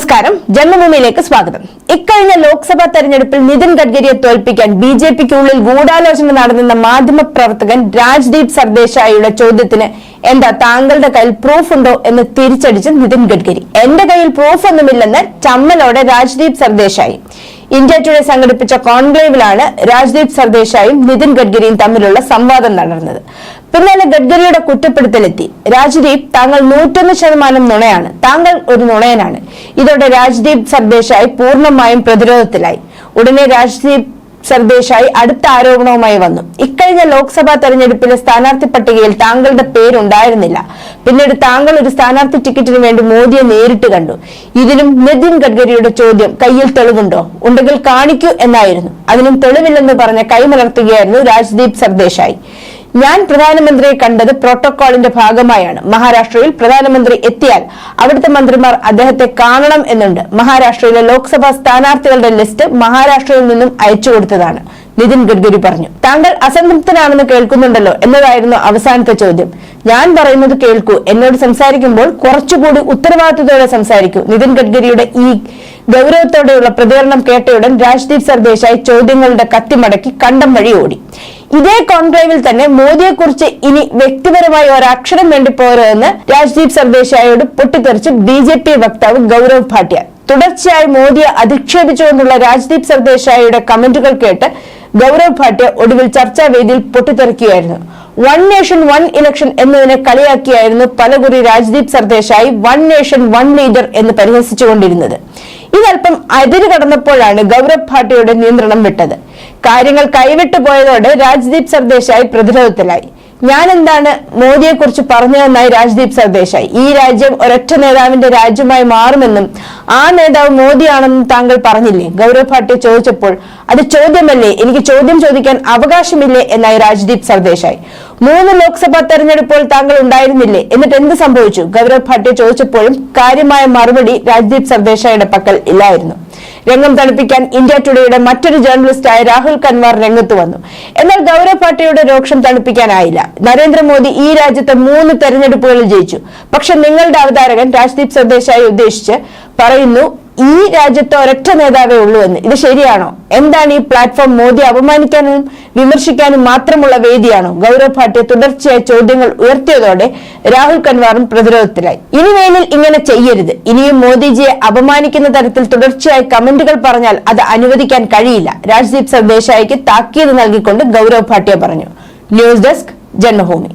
നമസ്കാരം. ജന്മഭൂമിയിലേക്ക് സ്വാഗതം. ഇക്കഴിഞ്ഞ ലോക്സഭാ തെരഞ്ഞെടുപ്പിൽ നിതിൻ ഗഡ്കരിയെ തോൽപ്പിക്കാൻ ബി ജെ പിക്കുള്ളിൽ ഗൂഢാലോചന നടന്നെന്ന മാധ്യമ പ്രവർത്തകൻ രാജ്ദീപ് സർദേശായിയുടെ ചോദ്യത്തിന് എന്താ താങ്കളുടെ കയ്യിൽ പ്രൂഫ് ഉണ്ടോ എന്ന് തിരിച്ചടിച്ച് നിതിൻ ഗഡ്കരി. എന്റെ കയ്യിൽ പ്രൂഫ് ഒന്നുമില്ലെന്ന് ചമ്മലോടെ രാജ്ദീപ് സർദേശായി. ഇന്ത്യ ടുഡേ സംഘടിപ്പിച്ച കോൺക്ലേവിലാണ് രാജ്ദീപ് സർദേശായും നിതിൻ ഗഡ്കരിയും തമ്മിലുള്ള സംവാദം നടന്നത്. പിന്നാലെ ഗഡ്കരിയുടെ കുറ്റപ്പെടുത്തലെത്തി. രാജ്ദീപ് താങ്കൾ നൂറ്റൊന്ന് ശതമാനം നുണയാണ്. താങ്കൾ ഒരു നുണയനാണ്. ഇതോടെ രാജ്ദീപ് സർദേശായി പൂർണമായും പ്രതിരോധത്തിലായി. ഉടനെ രാജ്ദീപ് സർദേശായി അടുത്ത ആരോപണവുമായി വന്നു. ഇക്കഴിഞ്ഞ ലോക്സഭാ തെരഞ്ഞെടുപ്പിലെ സ്ഥാനാർത്ഥി പട്ടികയിൽ താങ്കളുടെ പേരുണ്ടായിരുന്നില്ല. പിന്നീട് താങ്കൾ ഒരു സ്ഥാനാർത്ഥി ടിക്കറ്റിന് വേണ്ടി മോദിയെ നേരിട്ട് കണ്ടു. ഇതിനും നിതിൻ ഗഡ്കരിയുടെ ചോദ്യം കയ്യിൽ തെളിവുണ്ടോ? ഉണ്ടെങ്കിൽ കാണിക്കൂ എന്നായിരുന്നു. അതിനും തെളിവില്ലെന്ന് പറഞ്ഞ് കൈമലർത്തുകയായിരുന്നു രാജ്ദീപ് സർദേശായി. ഞാൻ പ്രധാനമന്ത്രിയെ കണ്ടത് പ്രോട്ടോകോളിന്റെ ഭാഗമായാണ്. മഹാരാഷ്ട്രയിൽ പ്രധാനമന്ത്രി എത്തിയാൽ അവിടുത്തെ മന്ത്രിമാർ അദ്ദേഹത്തെ കാണണം എന്നുണ്ട്. മഹാരാഷ്ട്രയിലെ ലോക്സഭാ സ്ഥാനാർത്ഥികളുടെ ലിസ്റ്റ് മഹാരാഷ്ട്രയിൽ നിന്നും അയച്ചു കൊടുത്തതാണ്. നിതിൻ ഗഡ്കരി പറഞ്ഞു. താങ്കൾ അസംതൃപ്തനാണെന്ന് കേൾക്കുന്നുണ്ടല്ലോ എന്നതായിരുന്നു അവസാനത്തെ ചോദ്യം. ഞാൻ പറയുന്നത് കേൾക്കൂ. എന്നോട് സംസാരിക്കുമ്പോൾ കുറച്ചുകൂടി ഉത്തരവാദിത്തത്തോടെ സംസാരിക്കൂ. നിതിൻ ഗഡ്കരിയുടെ ഈ ഗൗരവത്തോടെയുള്ള പ്രതികരണം കേട്ടയുടൻ രാജ്ദീപ് സർദേശായി ചോദ്യങ്ങളുടെ കത്തിമടക്കി കണ്ടം വഴി ഓടി. ഇതേ കോൺക്ലേവിൽ തന്നെ മോദിയെക്കുറിച്ച് ഇനി വ്യക്തിപരമായി ഒരക്ഷരം വേണ്ടി പോരെന്ന് രാജ്ദീപ് സർദേശായോട് പൊട്ടിത്തെറിച്ച് ബി ജെ പി വക്താവ് ഗൗരവ് ഭാട്ടിയ തുടർച്ചയായി മോദിയെ അധിക്ഷേപിച്ചുകൊണ്ടുള്ള രാജ്ദീപ് സർദേശായിയുടെ കമന്റുകൾ കേട്ട് ഗൗരവ് ഭാട്ടിയ ഒടുവിൽ ചർച്ചാവേദിയിൽ പൊട്ടിത്തെറിക്കുകയായിരുന്നു. വൺ നേഷൻ വൺ ഇലക്ഷൻ എന്നതിനെ കളിയാക്കിയായിരുന്നു പലകുറി Rajdeep Sardesai one nation one leader എന്ന് പരിഹസിച്ചുകൊണ്ടിരുന്നത്. ഇതല്പം അതിര് കടന്നപ്പോഴാണ് ഗൗരവ് ഭാട്ടിയുടെ നിയന്ത്രണം വിട്ടത്. കാര്യങ്ങൾ കൈവിട്ടു പോയതോടെ രാജ്ദീപ് സർദേശായി പ്രതിരോധത്തിലായി. ഞാൻ എന്താണ് മോദിയെ കുറിച്ച് പറഞ്ഞതെന്നായി രാജ്ദീപ് സർദേശായി. ഈ രാജ്യം ഒരൊറ്റ നേതാവിന്റെ രാജ്യമായി മാറുമെന്നും ആ നേതാവ് മോദിയാണെന്നും താങ്കൾ പറഞ്ഞില്ലേ? ഗൗരവ് ഭാട്ടി ചോദിച്ചപ്പോൾ അത് ചോദ്യമല്ലേ? എനിക്ക് ചോദ്യം ചോദിക്കാൻ അവകാശമില്ലേ എന്നായി രാജ്ദീപ് സർദേശായി. മൂന്ന് ലോക്സഭാ തെരഞ്ഞെടുപ്പോൾ താങ്കൾ ഉണ്ടായിരുന്നില്ലേ? എന്നിട്ട് എന്ത് സംഭവിച്ചു? ഗൗരവ് ഭാട്ടി ചോദിച്ചപ്പോഴും കാര്യമായ മറുപടി രാജ്ദീപ് സർദേശായിയുടെ പക്കൽ ഇല്ലായിരുന്നു. രംഗം തണുപ്പിക്കാൻ ഇന്ത്യ ടുഡേയുടെ മറ്റൊരു ജേർണലിസ്റ്റായ രാഹുൽ കൻവാർ രംഗത്ത് വന്നു. എന്നാൽ ഗൗരവ് പാട്ടിയുടെ രോക്ഷം തണുപ്പിക്കാനായില്ല. നരേന്ദ്രമോദി ഈ രാജ്യത്തെ മൂന്ന് തെരഞ്ഞെടുപ്പുകളിൽ ജയിച്ചു. പക്ഷെ നിങ്ങളുടെ അവതാരകൻ രാജ്ദീപ് സന്ദേശായി ഉദ്ദേശിച്ച് പറയുന്നു ഈ രാജ്യത്ത് ഒരൊറ്റ നേതാവേ ഉള്ളൂ എന്ന്. ഇത് ശരിയാണോ? എന്താണ് ഈ പ്ലാറ്റ്ഫോം മോദി അപമാനിക്കാനും വിമർശിക്കാനും മാത്രമുള്ള വേദിയാണോ? ഗൗരവ് ഭാട്ടിയെ തുടർച്ചയായി ചോദ്യങ്ങൾ ഉയർത്തിയതോടെ രാഹുൽ കൻവാറും പ്രതിരോധത്തിലായി. ഇനി ഇങ്ങനെ ചെയ്യരുത്. ഇനിയും മോദിജിയെ അപമാനിക്കുന്ന തരത്തിൽ തുടർച്ചയായി കമന്റുകൾ പറഞ്ഞാൽ അത് അനുവദിക്കാൻ കഴിയില്ല. രാജ്ദീപ് സർദേശായിക്ക് താക്കീത് നൽകിക്കൊണ്ട് ഗൗരവ് ഭാട്ടിയ പറഞ്ഞു. News desk Janmabhumi.